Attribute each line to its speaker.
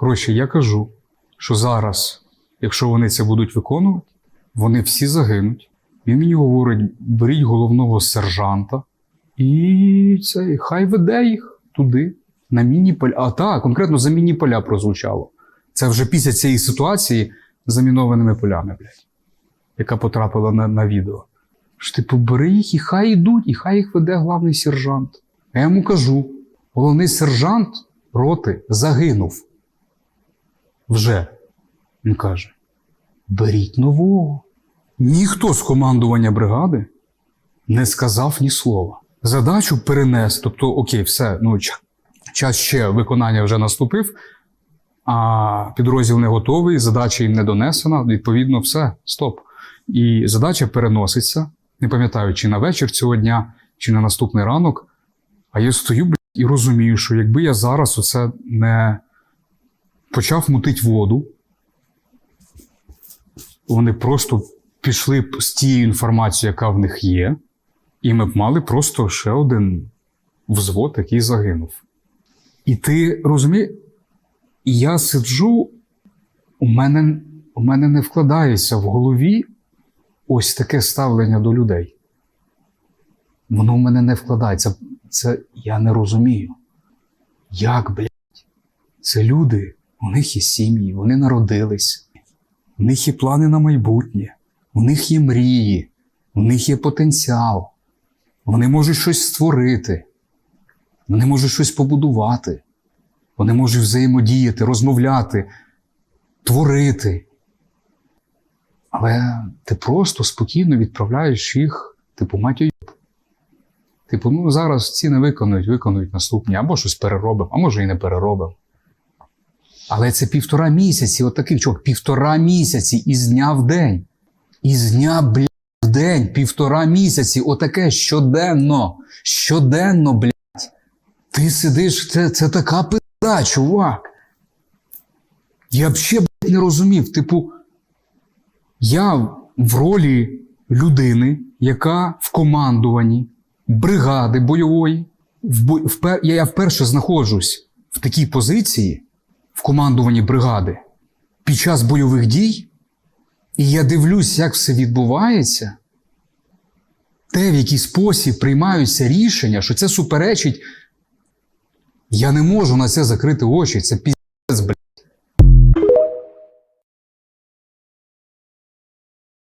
Speaker 1: Коротше, я кажу, що зараз, якщо вони це будуть виконувати, вони всі загинуть. Він мені говорить: беріть головного сержанта, і це, хай веде їх туди, на міні-поля. А так, конкретно за міні-поля прозвучало. Це вже після цієї ситуації з замінованими полями, блядь, яка потрапила на, на відео. Ж типу, бери їх і хай йдуть, і хай їх веде главний сержант. Я йому кажу: головний сержант роти загинув. Вже. Він каже: беріть нового. Ніхто з командування бригади не сказав ні слова. Задачу перенес, тобто, окей, все, ну, час ще виконання вже наступив, а підрозділ не готовий, задача їм не донесена, відповідно, все, стоп. І задача переноситься, не пам'ятаю, чи на вечір цього дня, чи на наступний ранок. А я стою блядь, і розумію, що якби я зараз оце не почав мутить воду, вони просто пішли з тією інформацією, яка в них є, і ми б мали просто ще один взвод, який загинув. І ти розумієш, я сиджу, у мене, у мене не вкладається в голові ось таке ставлення до людей. Воно в мене не вкладається. Це я не розумію. Як, блядь? Це люди, у них є сім'ї, вони народились, у них є плани на майбутнє, у них є мрії, у них є потенціал. Вони можуть щось створити, вони можуть щось побудувати, вони можуть взаємодіяти, розмовляти, творити. Але ти просто спокійно відправляєш їх, типу, матю. Типу, ну зараз ці не виконують, виконують наступні, або щось переробимо, а може і не переробимо. Але це півтора місяці, от таких чок, півтора місяці із дня в день. Із дня, блядь, в день, півтора місяці, отаке щоденно. Щоденно, блядь. Ти сидиш, це, це така пизда, чувак. Я б блядь, не розумів. Типу, я в ролі людини, яка в командуванні бригади бойової. В бо... впер... Я вперше знаходжусь в такій позиції в командуванні бригади під час бойових дій, і я дивлюсь, як все відбувається, те, в який спосіб приймаються рішення, що це суперечить. Я не можу на це закрити очі. Це піздець, блядь.